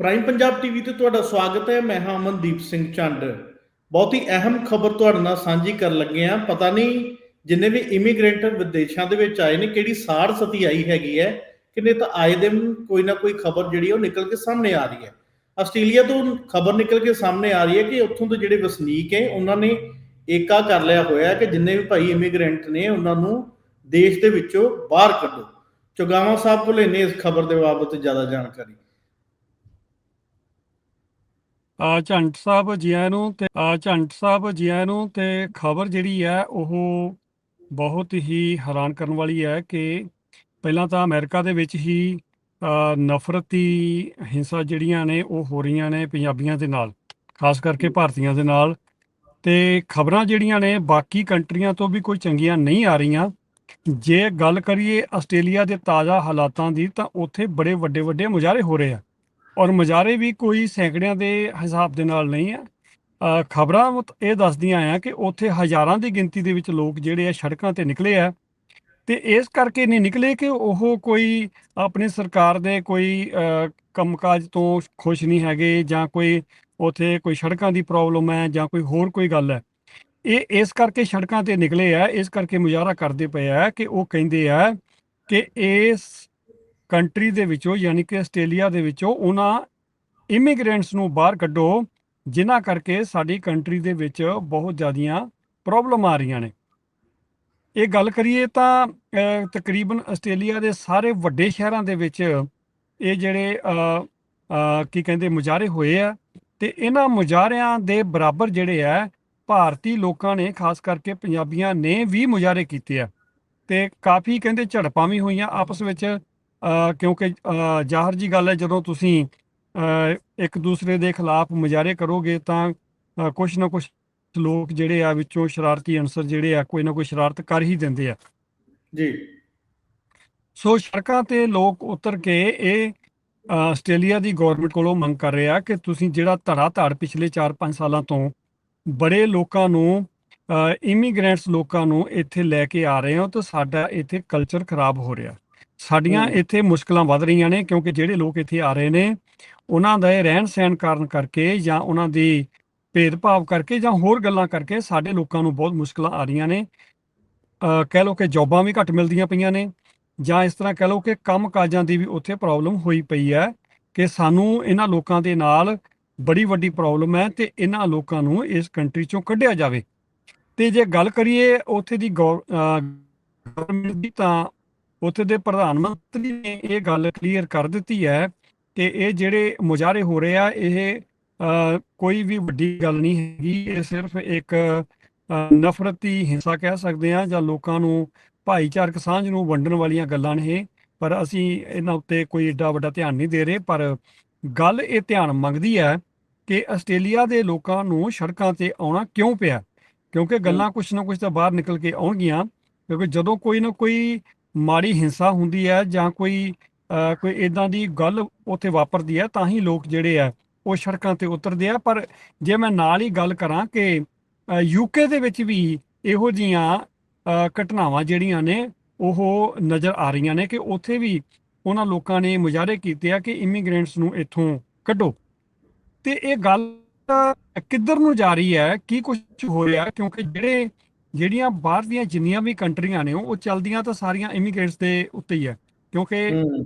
Prime Punjab TV ਤੇ ਤੁਹਾਡਾ ਸਵਾਗਤ ਹੈ। ਮੈਂ ਹਾਂ ਅਮਨਦੀਪ ਸਿੰਘ ਚੰਡ ਬਹੁਤ ਹੀ ਅਹਿਮ ਖਬਰ ਤੁਹਾਡੇ ਨਾਲ ਸਾਂਝੀ ਕਰਨ ਲੱਗੇ ਆ ਪਤਾ ਨਹੀਂ ਜਿੰਨੇ ਵੀ ਇਮੀਗ੍ਰੈਂਟ ਵਿਦੇਸ਼ਾਂ ਦੇ ਵਿੱਚ ਆਏ ਨੇ, ਕਿਹੜੀ ਸਾੜ ਸਤੀ ਆਈ ਹੈਗੀ ਹੈ ਕਿ ਨਹੀਂ ਤਾਂ ਆਏ ਦਿਨ ਕੋਈ ਨਾ ਕੋਈ ਖਬਰ ਜਿਹੜੀ ਉਹ ਨਿਕਲ ਕੇ ਸਾਹਮਣੇ ਆ ਰਹੀ ਹੈ। ਆਸਟ੍ਰੇਲੀਆ ਤੋਂ ਖਬਰ ਨਿਕਲ ਕੇ ਸਾਹਮਣੇ ਆ ਰਹੀ ਹੈ ਕਿ ਉੱਥੋਂ ਦੇ ਜਿਹੜੇ ਵਸਨੀਕ ਹੈ, ਉਹਨਾਂ ਨੇ ਏਕਾ ਕਰ ਲਿਆ ਹੋਇਆ ਕਿ ਜਿੰਨੇ ਵੀ ਭਾਈ ਇਮੀਗ੍ਰੈਂਟ ਨੇ, ਉਹਨਾਂ ਨੂੰ ਦੇਸ਼ ਦੇ ਵਿੱਚੋਂ ਬਾਹਰ ਕੱਢੋ। ਚੁਗਾਵਾ ਸਾਹਿਬ ਕੋਲ ਨੇ ਇਸ ਖਬਰ ਦੇ ਬਾਬਤ ਜ਼ਿਆਦਾ ਜਾਣਕਾਰੀ। ਆ ਝੰਟ ਸਾਹਿਬ ਜੀਆਂ ਨੂੰ ਤੇ ਆ ਝੰਟ ਸਾਹਿਬ ਜੀਆਂ ਨੂੰ ਤੇ ਖਬਰ ਜਿਹੜੀ ਹੈ ਉਹ ਬਹੁਤ ਹੀ ਹੈਰਾਨ ਕਰਨ ਵਾਲੀ ਹੈ ਕਿ ਪਹਿਲਾਂ ਤਾਂ ਅਮਰੀਕਾ ਦੇ ਵਿੱਚ ਹੀ ਨਫ਼ਰਤੀ ਹਿੰਸਾ ਜਿਹੜੀਆਂ ਨੇ ਉਹ ਹੋ ਰਹੀਆਂ ਨੇ ਪੰਜਾਬੀਆਂ ਦੇ ਨਾਲ, ਖਾਸ ਕਰਕੇ ਭਾਰਤੀਆਂ ਦੇ ਨਾਲ ਤੇ ਖਬਰਾਂ ਜਿਹੜੀਆਂ ਨੇ ਬਾਕੀ ਕੰਟਰੀਆਂ ਤੋਂ ਵੀ ਕੋਈ ਚੰਗੀਆਂ ਨਹੀਂ ਆ ਰਹੀਆਂ। ਜੇ ਗੱਲ ਕਰੀਏ ਆਸਟ੍ਰੇਲੀਆ ਦੇ ਤਾਜ਼ਾ ਹਾਲਾਤਾਂ ਦੀ ਤਾਂ ਉੱਥੇ ਬੜੇ ਵੱਡੇ ਵੱਡੇ ਮੁਜ਼ਾਹਰੇ ਹੋ ਰਹੇ ਆ। ਔਰ ਮੁਜ਼ਾਹਰੇ ਵੀ ਕੋਈ ਸੈਂਕੜਿਆਂ ਦੇ ਹਿਸਾਬ ਦੇ ਨਾਲ ਨਹੀਂ ਆ ਖਬਰਾਂ ਇਹ ਦੱਸਦੀਆਂ ਆ ਕਿ ਉੱਥੇ ਹਜ਼ਾਰਾਂ ਦੀ ਗਿਣਤੀ ਦੇ ਵਿੱਚ ਲੋਕ ਜਿਹੜੇ ਆ ਸੜਕਾਂ ਤੇ ਨਿਕਲੇ ਆ ਤੇ ਇਸ ਕਰਕੇ ਨਹੀਂ ਨਿਕਲੇ ਕਿ ਉਹ ਕੋਈ ਆਪਣੀ ਸਰਕਾਰ ਦੇ ਕੋਈ ਅ, ਕੰਮਕਾਜ ਤੋਂ ਖੁਸ਼ ਨਹੀਂ ਹੈਗੇ ਜਾਂ ਕੋਈ ਉਥੇ ਕੋਈ ਸੜਕਾਂ ਦੀ ਪ੍ਰੋਬਲਮ ਹੈ ਜਾਂ ਕੋਈ ਹੋਰ ਕੋਈ ਗੱਲ ਹੈ। ਇਹ ਇਸ ਕਰਕੇ ਸੜਕਾਂ ਤੇ ਨਿਕਲੇ ਆ ਇਸ ਕਰਕੇ ਮੁਜ਼ਾਹਰਾ ਕਰਦੇ ਪਏ ਆ ਕਿ ਉਹ ਕਹਿੰਦੇ ਆ ਕਿ ਇਸ ਕੰਟਰੀ ਦੇ ਵਿੱਚੋਂ, ਯਾਨੀ ਕਿ ਆਸਟ੍ਰੇਲੀਆ ਦੇ ਵਿੱਚੋਂ, ਉਹਨਾਂ ਇਮੀਗ੍ਰੈਂਟਸ ਨੂੰ ਬਾਹਰ ਕੱਢੋ, ਜਿਨ੍ਹਾਂ ਕਰਕੇ ਸਾਡੀ ਕੰਟਰੀ ਦੇ ਵਿੱਚ ਬਹੁਤ ਜ਼ਿਆਦੀਆਂ ਪ੍ਰੋਬਲਮ ਆ ਰਹੀਆਂ ਨੇ। ਇਹ ਗੱਲ ਕਰੀਏ ਤਾਂ ਤਕਰੀਬਨ ਆਸਟ੍ਰੇਲੀਆ ਦੇ ਸਾਰੇ ਵੱਡੇ ਸ਼ਹਿਰਾਂ ਦੇ ਵਿੱਚ ਇਹ ਜਿਹੜੇ ਕੀ ਕਹਿੰਦੇ, ਮੁਜ਼ਾਹਰੇ ਹੋਏ ਆ ਤੇ ਇਹਨਾਂ ਮੁਜ਼ਾਹਰਿਆਂ ਦੇ ਬਰਾਬਰ ਜਿਹੜੇ ਆ, ਭਾਰਤੀ ਲੋਕਾਂ ਨੇ ਖਾਸ ਕਰਕੇ ਪੰਜਾਬੀਆਂ ਨੇ ਵੀ ਮੁਜ਼ਾਹਰੇ ਕੀਤੇ ਆ ਤੇ ਕਾਫੀ ਕਹਿੰਦੇ ਝੜਪਾਂ ਵੀ ਹੋਈਆਂ ਆਪਸ ਵਿੱਚ ਕਿਉਂਕਿ ਜ਼ਾਹਰ ਜੀ ਗੱਲ ਹੈ ਜਦੋਂ ਤੁਸੀਂ ਇੱਕ ਦੂਸਰੇ ਦੇ ਖਿਲਾਫ ਮੁਜ਼ਾਹਰੇ ਕਰੋਗੇ ਤਾਂ ਕੁਛ ਨਾ ਕੁਛ ਲੋਕ ਜਿਹੜੇ ਆ ਵਿੱਚੋਂ ਸ਼ਰਾਰਤੀ ਅਨਸਰ ਜਿਹੜੇ ਆ ਕੋਈ ਨਾ ਕੋਈ ਸ਼ਰਾਰਤ ਕਰ ਹੀ ਦਿੰਦੇ ਆ। ਜੀ। ਸੋ ਸੜਕਾਂ ਤੇ ਲੋਕ ਉਤਰ ਕੇ ਇਹ ਆਸਟ੍ਰੇਲੀਆ ਦੀ ਗਵਰਨਮੈਂਟ ਕੋਲੋਂ ਮੰਗ ਕਰ ਰਿਹਾ ਕਿ ਤੁਸੀਂ ਜਿਹੜਾ ਧੜਾ ਧੜ ਪਿਛਲੇ 4-5 ਸਾਲਾਂ ਤੋਂ ਬੜੇ ਲੋਕਾਂ ਨੂੰ ਇਮੀਗ੍ਰੈਂਟਸ ਲੋਕਾਂ ਨੂੰ ਇੱਥੇ ਲੈ ਕੇ ਆ ਰਹੇ ਹੋ ਤਾਂ ਸਾਡਾ ਇੱਥੇ ਕਲਚਰ ਖਰਾਬ ਹੋ ਰਿਹਾ। ਸਾਡੀਆਂ। ਇੱਥੇ ਮੁਸ਼ਕਲਾਂ ਵੱਧ ਰਹੀਆਂ ਨੇ ਕਿਉਂਕਿ ਜਿਹੜੇ ਲੋਕ ਇੱਥੇ ਆ ਰਹੇ ਨੇ ਉਹਨਾਂ ਦਾ ਇਹ ਰਹਿਣ ਸਹਿਣ ਕਾਰਨ ਕਰਕੇ ਜਾਂ ਉਹਨਾਂ ਦੀ ਭੇਦਭਾਵ ਕਰਕੇ ਜਾਂ ਹੋਰ ਗੱਲਾਂ ਕਰਕੇ ਸਾਡੇ ਲੋਕਾਂ ਨੂੰ ਬਹੁਤ ਮੁਸ਼ਕਲਾਂ ਆ ਰਹੀਆਂ ਨੇ ਕਹਿ ਲਓ ਕਿ ਜੌਬਾਂ ਵੀ ਘੱਟ ਮਿਲਦੀਆਂ ਪਈਆਂ ਨੇ ਜਾਂ ਇਸ ਤਰ੍ਹਾਂ ਕਹਿ ਲਓ ਕਿ ਕੰਮ ਕਾਜਾਂ ਦੀ ਵੀ ਉੱਥੇ ਪ੍ਰੋਬਲਮ ਹੋਈ ਪਈ ਹੈ ਕਿ ਸਾਨੂੰ ਇਹਨਾਂ ਲੋਕਾਂ ਦੇ ਨਾਲ ਬੜੀ ਵੱਡੀ ਪ੍ਰੋਬਲਮ ਹੈ ਤੇ ਇਹਨਾਂ ਲੋਕਾਂ ਨੂੰ ਇਸ ਕੰਟਰੀ ਚੋਂ ਕੱਢਿਆ ਜਾਵੇ ਤੇ ਜੇ ਗੱਲ ਕਰੀਏ ਉੱਥੇ ਦੀ ਗਵਰਨਮੈਂਟ ਦੀ ਤਾਂ ਉੱਥੇ ਦੇ ਪ੍ਰਧਾਨ ਮੰਤਰੀ ਨੇ ਇਹ ਗੱਲ ਕਲੀਅਰ ਕਰ ਦਿੱਤੀ ਹੈ ਕਿ ਇਹ ਜਿਹੜੇ ਮੁਜ਼ਾਹਰੇ ਹੋ ਰਹੇ ਆ ਇਹ ਕੋਈ ਵੀ ਵੱਡੀ ਗੱਲ ਨਹੀਂ ਹੈਗੀ। ਇਹ ਸਿਰਫ ਇੱਕ ਨਫ਼ਰਤੀ ਹਿੰਸਾ ਕਹਿ ਸਕਦੇ ਆ ਜਾਂ ਲੋਕਾਂ ਨੂੰ ਭਾਈਚਾਰਕ ਸਾਂਝ ਨੂੰ ਵੰਡਣ ਵਾਲੀਆਂ ਗੱਲਾਂ ਨੇ ਪਰ ਅਸੀਂ ਇਹਨਾਂ ਉੱਤੇ ਕੋਈ ਏਡਾ ਵੱਡਾ ਧਿਆਨ ਨਹੀਂ ਦੇ ਰਹੇ। ਪਰ ਗੱਲ ਇਹ ਧਿਆਨ ਮੰਗਦੀ ਹੈ ਕਿ ਆਸਟ੍ਰੇਲੀਆ ਦੇ ਲੋਕਾਂ ਨੂੰ ਸੜਕਾਂ ਤੇ ਆਉਣਾ ਕਿਉਂ ਪਿਆ? ਕਿਉਂਕਿ ਗੱਲਾਂ ਕੁਛ ਨਾ ਕੁਛ ਤਾਂ ਬਾਹਰ ਨਿਕਲ ਕੇ ਆਉਣਗੀਆਂ ਕਿਉਂਕਿ ਜਦੋਂ ਕੋਈ ਨਾ ਕੋਈ ਮਾੜੀ ਹਿੰਸਾ ਹੁੰਦੀ ਹੈ ਜਾਂ ਕੋਈ ਕੋਈ ਇਦਾਂ ਦੀ ਗੱਲ ਉੱਥੇ ਵਾਪਰਦੀ ਹੈ, ਤਾਂ ਹੀ ਲੋਕ ਜਿਹੜੇ ਆ ਉਹ ਸੜਕਾਂ ਤੇ ਉਤਰਦੇ ਆ। ਪਰ ਜੇ ਮੈਂ ਨਾਲ ਹੀ ਗੱਲ ਕਰਾਂ ਕਿ ਯੂਕੇ ਦੇ ਵਿੱਚ ਵੀ ਇਹੋ ਜੀਆਂ ਘਟਨਾਵਾਂ ਜਿਹੜੀਆਂ ਨੇ, ਉਹ ਨਜ਼ਰ ਆ ਰਹੀਆਂ ਨੇ ਕਿ ਉੱਥੇ ਵੀ ਉਹਨਾਂ ਲੋਕਾਂ ਨੇ ਮੁਜ਼ਾਹਰੇ ਕੀਤੇ ਆ ਕਿ ਇਮੀਗ੍ਰੈਂਟਸ ਨੂੰ ਇੱਥੋਂ ਕੱਢੋ। ਤੇ ਇਹ ਗੱਲ ਕਿੱਧਰ ਨੂੰ ਜਾ ਰਹੀ ਹੈ, ਕੀ ਕੁਝ ਹੋ ਰਿਹਾ, ਕਿਉਂਕਿ ਜਿਹੜੇ ਜਿਹੜੀਆਂ ਬਾਹਰ ਦੀਆਂ ਜਿੰਨੀਆਂ ਵੀ ਕੰਟਰੀਆਂ ਨੇ ਉਹ ਚੱਲਦੀਆਂ ਤਾਂ ਸਾਰੀਆਂ ਇਮੀਗ੍ਰੈਂਟਸ ਦੇ ਉੱਤੇ ਹੀ ਹੈ। ਕਿਉਂਕਿ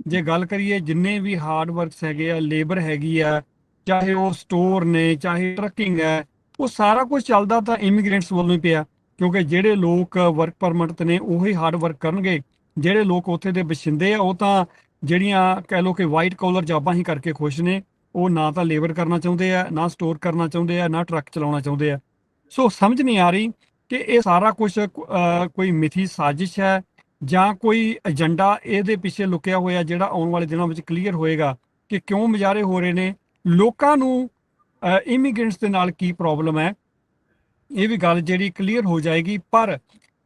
ਜੇ ਗੱਲ ਕਰੀਏ ਜਿੰਨੇ ਵੀ ਹਾਰਡ ਵਰਕਸ ਹੈਗੇ ਆ ਲੇਬਰ ਹੈਗੀ ਆ ਚਾਹੇ ਉਹ ਸਟੋਰ ਨੇ ਚਾਹੇ ਟਰੱਕਿੰਗ ਹੈ ਉਹ ਸਾਰਾ ਕੁਝ ਚੱਲਦਾ ਤਾਂ ਇਮੀਗ੍ਰੈਂਟਸ ਵੱਲੋਂ ਹੀ ਪਿਆ। ਕਿਉਂਕਿ ਜਿਹੜੇ ਲੋਕ ਵਰਕ ਪਰਮਿਟ ਤੇ ਨੇ ਉਹੀ ਹਾਰਡ ਵਰਕ ਕਰਨਗੇ। ਜਿਹੜੇ ਲੋਕ ਉੱਥੇ ਦੇ ਵਸਿੰਦੇ ਆ ਉਹ ਤਾਂ ਜਿਹੜੀਆਂ ਕਹਿ ਲਓ ਕਿ ਵਾਈਟ ਕਾਲਰ ਜੌਬਾਂ ਹੀ ਕਰਕੇ ਖੁਸ਼ ਨੇ ਉਹ ਨਾ ਤਾਂ ਲੇਬਰ ਕਰਨਾ ਚਾਹੁੰਦੇ ਆ ਨਾ ਸਟੋਰ ਕਰਨਾ ਚਾਹੁੰਦੇ ਆ ਨਾ ਟਰੱਕ ਚਲਾਉਣਾ ਚਾਹੁੰਦੇ ਆ। ਸੋ ਸਮਝ ਨਹੀਂ ਆ ਰਹੀ ਕਿ ਇਹ ਸਾਰਾ ਕੁਝ ਕੋਈ ਮਿਥੀ ਸਾਜ਼ਿਸ਼ ਹੈ ਜਾਂ ਕੋਈ ਏਜੰਡਾ ਇਹਦੇ ਪਿੱਛੇ ਲੁਕਿਆ ਹੋਇਆ ਜਿਹੜਾ ਆਉਣ ਵਾਲੇ ਦਿਨਾਂ ਵਿੱਚ ਕਲੀਅਰ ਹੋਏਗਾ ਕਿ ਕਿਉਂ ਮੁਜ਼ਾਹਰੇ ਹੋ ਰਹੇ ਨੇ? ਲੋਕਾਂ ਨੂੰ ਇਮੀਗ੍ਰੈਂਟਸ ਦੇ ਨਾਲ ਕੀ ਪ੍ਰੋਬਲਮ ਹੈ? ਇਹ ਵੀ ਗੱਲ ਜਿਹੜੀ ਕਲੀਅਰ ਹੋ ਜਾਏਗੀ, ਪਰ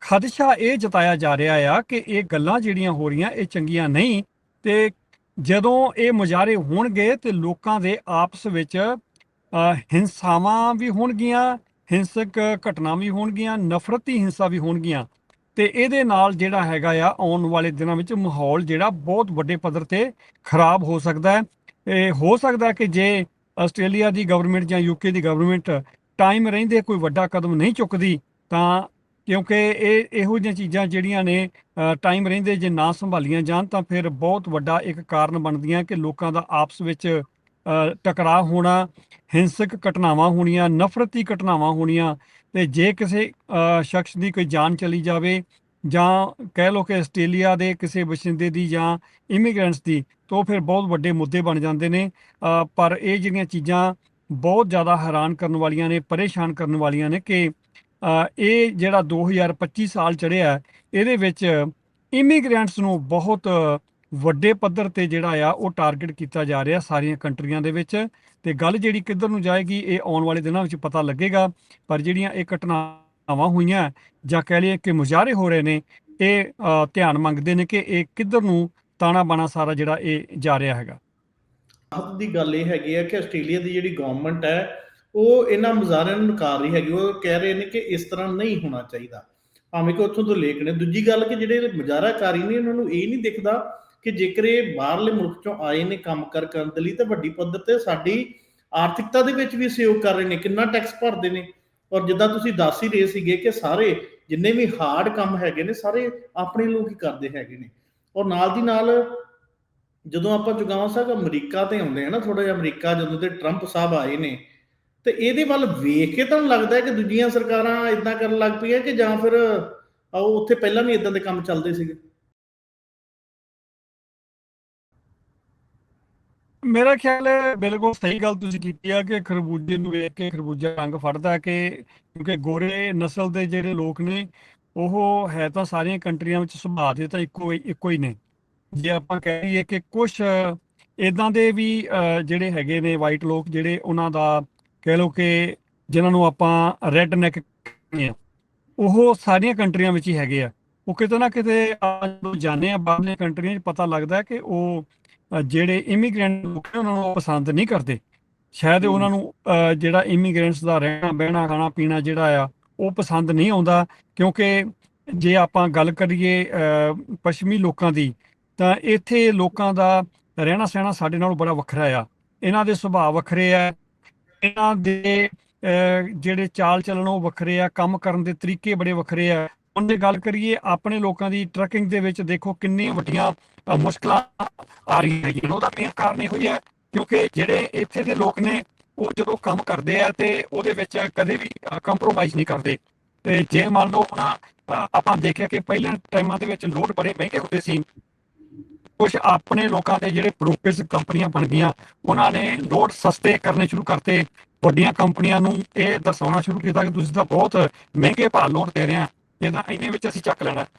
ਖਦਸ਼ਾ ਇਹ ਜਤਾਇਆ ਜਾ ਰਿਹਾ ਆ ਕਿ ਇਹ ਗੱਲਾਂ ਜਿਹੜੀਆਂ ਹੋ ਰਹੀਆਂ, ਇਹ ਚੰਗੀਆਂ ਨਹੀਂ ਤੇ ਜਦੋਂ ਇਹ ਮੁਜ਼ਾਹਰੇ ਹੋਣਗੇ ਤੇ ਲੋਕਾਂ ਦੇ ਆਪਸ ਵਿੱਚ ਹਿੰਸਾਵਾਂ ਵੀ ਹੋਣਗੀਆਂ ਹਿੰਸਕ ਘਟਨਾ ਵੀ ਹੋਣਗੀਆਂ, ਨਫ਼ਰਤੀ ਹਿੰਸਾ ਵੀ ਹੋਣਗੀਆਂ। ਤੇ ਇਹਦੇ ਨਾਲ ਜਿਹੜਾ ਹੈਗਾ ਆ, ਆਉਣ ਵਾਲੇ ਦਿਨਾਂ ਵਿੱਚ ਮਾਹੌਲ ਜਿਹੜਾ ਬਹੁਤ ਵੱਡੇ ਪੱਧਰ ਤੇ ਖਰਾਬ ਹੋ ਸਕਦਾ ਹੈ। ਇਹ ਹੋ ਸਕਦਾ ਕਿ ਜੇ ਆਸਟ੍ਰੇਲੀਆ ਦੀ ਗਵਰਨਮੈਂਟ ਜਾਂ ਯੂਕੇ ਦੀ ਗਵਰਨਮੈਂਟ ਟਾਈਮ ਰਹਿੰਦੇ ਕੋਈ ਵੱਡਾ ਕਦਮ ਨਹੀਂ ਚੁੱਕਦੀ, ਤਾਂ ਕਿਉਂਕਿ ਇਹ ਇਹੋ ਜਿਹੀਆਂ ਚੀਜ਼ਾਂ ਜਿਹੜੀਆਂ ਨੇ ਟਾਈਮ ਰਹਿੰਦੇ ਜੇ ਨਾ ਸੰਭਾਲੀਆਂ ਜਾਣ, ਤਾਂ ਫਿਰ ਬਹੁਤ ਵੱਡਾ ਇੱਕ ਕਾਰਨ ਬਣਦੀਆਂ ਕਿ ਲੋਕਾਂ ਦਾ ਆਪਸ ਵਿੱਚ ਟਕਰਾਅ ਹੋਣਾ, ਹਿੰਸਕ ਘਟਨਾਵਾਂ ਹੋਣੀਆਂ, ਨਫ਼ਰਤੀ ਘਟਨਾਵਾਂ ਹੋਣੀਆਂ ਤੇ ਜੇ ਕਿਸੇ ਸ਼ਖਸ ਦੀ ਕੋਈ ਜਾਨ ਚਲੀ ਜਾਵੇ ਜਾਂ ਕਹਿ ਲਓ ਕਿ ਆਸਟ੍ਰੇਲੀਆ ਦੇ ਕਿਸੇ ਵਸਿੰਦੇ ਦੀ ਜਾਂ ਇਮੀਗ੍ਰੈਂਟਸ ਦੀ, ਤਾਂ ਫਿਰ ਬਹੁਤ ਵੱਡੇ ਮੁੱਦੇ ਬਣ ਜਾਂਦੇ ਨੇ। ਪਰ ਇਹ ਜਿਹੜੀਆਂ ਚੀਜ਼ਾਂ ਬਹੁਤ ਜ਼ਿਆਦਾ ਹੈਰਾਨ ਕਰਨ ਵਾਲੀਆਂ ਨੇ, ਪਰੇਸ਼ਾਨ ਕਰਨ ਵਾਲੀਆਂ ਨੇ ਕਿ ਇਹ ਜਿਹੜਾ 2025 ਸਾਲ ਚੜਿਆ ਇਹਦੇ ਵਿੱਚ ਇਮੀਗ੍ਰੈਂਟਸ ਨੂੰ ਬਹੁਤ ਵੱਡੇ ਪੱਧਰ ਤੇ ਜਿਹੜਾ ਆ, ਉਹ ਟਾਰਗੇਟ ਕੀਤਾ ਜਾ ਰਿਹਾ ਸਾਰੀਆਂ ਕੰਟਰੀਆਂ ਦੇ ਵਿੱਚ। ਤੇ ਗੱਲ ਜਿਹੜੀ ਕਿੱਧਰ ਨੂੰ ਜਾਏਗੀ, ਇਹ ਆਉਣ ਵਾਲੇ ਦਿਨਾਂ ਵਿੱਚ ਪਤਾ ਲੱਗੇਗਾ। ਪਰ ਜਿਹੜੀਆਂ ਇਹ ਘਟਨਾਵਾਂ ਹੋਈਆਂ, ਜਾਂ ਕਹਿ ਲਈਏ ਕਿ ਮੁਜ਼ਾਹਰੇ ਹੋ ਰਹੇ ਨੇ, ਇਹ ਧਿਆਨ ਮੰਗਦੇ ਨੇ ਕਿ ਇਹ ਕਿੱਧਰ ਨੂੰ ਤਾਣਾ ਬਾਣਾ ਸਾਰਾ ਜਿਹੜਾ ਇਹ ਜਾ ਰਿਹਾ ਹੈਗਾ। ਰਾਹਤ ਦੀ ਗੱਲ ਇਹ ਹੈਗੀ ਹੈ ਕਿ ਆਸਟ੍ਰੇਲੀਆ ਦੀ ਜਿਹੜੀ ਗਵਰਨਮੈਂਟ ਹੈ, ਉਹ ਇਹਨਾਂ ਮੁਜ਼ਾਹਰਿਆਂ ਨੂੰ ਨਕਾਰ ਰਹੀ ਹੈਗੀ। ਉਹ ਕਹਿ ਰਹੇ ਨੇ ਕਿ ਇਸ ਤਰ੍ਹਾਂ ਨਹੀਂ ਹੋਣਾ ਚਾਹੀਦਾ। ਭਾਵੇਂ ਕਿ ਉੱਥੋਂ ਤੋਂ ਲੇਖ ਨੇ। ਦੂਜੀ ਗੱਲ ਕਿ ਜਿਹੜੇ ਮੁਜ਼ਾਹਰਾਕਾਰੀ ਨੇ, ਉਹਨਾਂ ਨੂੰ ਇਹ ਨਹੀਂ ਦਿਖਦਾ ਕਿ ਜੇਕਰ ਇਹ ਬਾਹਰਲੇ ਮੁਲਕ ਚੋਂ ਆਏ ਨੇ ਕੰਮ ਕਰ ਕਰਨ ਦੇ ਲਈ, ਤਾਂ ਵੱਡੀ ਪੱਧਰ ਤੇ ਸਾਡੀ ਆਰਥਿਕਤਾ ਦੇ ਵਿੱਚ ਵੀ ਸਹਿਯੋਗ ਕਰ ਰਹੇ ਨੇ, ਕਿੰਨਾ ਟੈਕਸ ਭਰਦੇ ਨੇ। ਔਰ ਜਿੱਦਾਂ ਤੁਸੀਂ ਦੱਸ ਹੀ ਰਹੇ ਸੀਗੇ ਕਿ ਸਾਰੇ ਜਿੰਨੇ ਵੀ ਹਾਰਡ ਕੰਮ ਹੈਗੇ ਨੇ, ਸਾਰੇ ਆਪਣੇ ਲੋਕ ਹੀ ਕਰਦੇ ਹੈਗੇ ਨੇ। ਔਰ ਨਾਲ ਦੀ ਨਾਲ ਜਦੋਂ ਆਪਾਂ ਚੁਗਾਵਾਂ ਸਾਹਿਬ ਅਮਰੀਕਾ ਤੇ ਆਉਂਦੇ ਆ ਨਾ ਥੋੜਾ ਜਿਹਾ ਅਮਰੀਕਾ ਜਦੋਂ ਤੇ ਟਰੰਪ ਸਾਹਿਬ ਆਏ ਨੇ, ਤੇ ਇਹਦੇ ਵੱਲ ਵੇਖ ਕੇ ਤੁਹਾਨੂੰ ਲੱਗਦਾ ਹੈ ਕਿ ਦੂਜੀਆਂ ਸਰਕਾਰਾਂ ਇਦਾਂ ਕਰਨ ਲੱਗ ਪਈਆਂ ਕਿ ਜਾਂ ਫਿਰ ਆਓ ਉੱਥੇ ਪਹਿਲਾਂ ਵੀ ਇਦਾਂ ਦੇ ਕੰਮ ਚੱਲਦੇ ਸੀਗੇ? ਮੇਰਾ ਖਿਆਲ ਹੈ ਬਿਲਕੁਲ ਸਹੀ ਗੱਲ ਤੁਸੀਂ ਕੀਤੀ ਆ ਕਿ ਖਰਬੂਜੇ ਨੂੰ ਵੇਖ ਕੇ ਖਰਬੂਜਾ ਰੰਗ ਫੜਦਾ ਕਿ ਕਿਉਂਕਿ ਗੋਰੇ ਨਸਲ ਦੇ ਜਿਹੜੇ ਲੋਕ ਨੇ, ਉਹ ਹੈ ਤਾਂ ਸਾਰੀਆਂ ਕੰਟਰੀਆਂ ਵਿੱਚ ਸੁਭਾਅ ਦੇ ਤਾਂ ਇੱਕੋ ਹੀ ਇੱਕੋ ਹੀ ਨੇ। ਜੇ ਆਪਾਂ ਕਹਿ ਲਈਏ ਕਿ ਕੁਝ ਇਦਾਂ ਦੇ ਵੀ ਜਿਹੜੇ ਹੈਗੇ ਨੇ ਵਾਈਟ ਲੋਕ ਜਿਹੜੇ ਉਹਨਾਂ ਦਾ ਕਹਿ ਲਓ ਕਿ ਜਿਨ੍ਹਾਂ ਨੂੰ ਆਪਾਂ ਰੈੱਡ ਨੈਕ ਉਹ ਸਾਰੀਆਂ ਕੰਟਰੀਆਂ ਵਿੱਚ ਹੀ ਹੈਗੇ ਆ। ਉਹ ਕਿਤੇ ਨਾ ਕਿਤੇ ਆਪਾਂ ਜਦੋਂ ਜਾਂਦੇ ਆ ਬਾਹਰਲੀਆਂ ਕੰਟਰੀਆਂ 'ਚ ਪਤਾ ਲੱਗਦਾ ਕਿ ਉਹ ਜਿਹੜੇ ਇਮੀਗ੍ਰੈਂਟ ਲੋਕ ਨੇ ਉਹਨਾਂ ਨੂੰ ਪਸੰਦ ਨਹੀਂ ਕਰਦੇ। ਸ਼ਾਇਦ। ਉਹਨਾਂ ਨੂੰ ਜਿਹੜਾ ਇਮੀਗ੍ਰੈਂਟਸ ਦਾ ਰਹਿਣਾ ਬਹਿਣਾ ਖਾਣਾ ਪੀਣਾ ਜਿਹੜਾ ਆ ਉਹ ਪਸੰਦ ਨਹੀਂ ਆਉਂਦਾ। ਕਿਉਂਕਿ ਜੇ ਆਪਾਂ ਗੱਲ ਕਰੀਏ ਅ, ਪੱਛਮੀ ਲੋਕਾਂ ਦੀ ਤਾਂ ਇੱਥੇ ਲੋਕਾਂ ਦਾ ਰਹਿਣਾ ਸਹਿਣਾ ਸਾਡੇ ਨਾਲੋਂ ਬੜਾ ਵੱਖਰਾ ਆ। ਇਹਨਾਂ ਦੇ ਸੁਭਾਅ ਵੱਖਰੇ ਆ। ਇਹਨਾਂ ਦੇ ਜਿਹੜੇ ਚਾਲ ਚੱਲਣ ਉਹ ਵੱਖਰੇ ਆ। ਕੰਮ ਕਰਨ ਦੇ ਤਰੀਕੇ ਬੜੇ ਵੱਖਰੇ ਆ। ਹੁਣ ਜੇ ਗੱਲ ਕਰੀਏ ਆਪਣੇ ਲੋਕਾਂ ਦੀ ਟਰੈਕਿੰਗ ਦੇ ਵਿੱਚ ਦੇਖੋ ਕਿੰਨੀ ਵੱਡੀਆਂ ਅ, ਮੁਸ਼ਕਲਾਂ ਆ ਰਹੀਆਂ ਹੈਗੀਆਂ ਉਹਦਾ ਮੇਨ ਕਾਰਨ ਇਹੋ ਹੀ ਹੈ ਕਿਉਂਕਿ ਜਿਹੜੇ ਇੱਥੇ ਦੇ ਲੋਕ ਨੇ ਉਹ ਜਦੋਂ ਕੰਮ ਕਰਦੇ ਆ ਤੇ ਉਹਦੇ ਵਿੱਚ ਕਦੇ ਵੀ ਕੰਪਰੋਮਾਈਜ਼ ਨਹੀਂ ਕਰਦੇ। ਤੇ ਜੇ ਮੰਨ ਲਓ ਹੁਣ ਆਪਾਂ ਦੇਖਿਆ ਕਿ ਪਹਿਲਾਂ ਟਾਈਮਾਂ ਦੇ ਵਿੱਚ ਲੋਡ ਬੜੇ ਮਹਿੰਗੇ ਹੁੰਦੇ ਸੀ। ਕੁਝ ਆਪਣੇ ਲੋਕਾਂ ਦੇ ਜਿਹੜੇ ਬ੍ਰੋਕਰਸ ਕੰਪਨੀਆਂ ਬਣ ਗਈਆਂ ਉਹਨਾਂ ਨੇ ਲੋਡ ਸਸਤੇ ਕਰਨੇ ਸ਼ੁਰੂ ਕਰਤੇ। ਵੱਡੀਆਂ ਕੰਪਨੀਆਂ ਨੂੰ ਇਹ ਦਰਸਾਉਣਾ ਸ਼ੁਰੂ ਕੀਤਾ ਕਿ ਤੁਸੀਂ ਤਾਂ ਬਹੁਤ ਮਹਿੰਗੇ ਭਾਅ ਲੋਡ ਦੇ ਰਹੇ ਆ। ਇਹਦਾ ਇੰਨੇ ਵਿੱਚ ਅਸੀਂ ਚੱਕ ਲੈਣਾ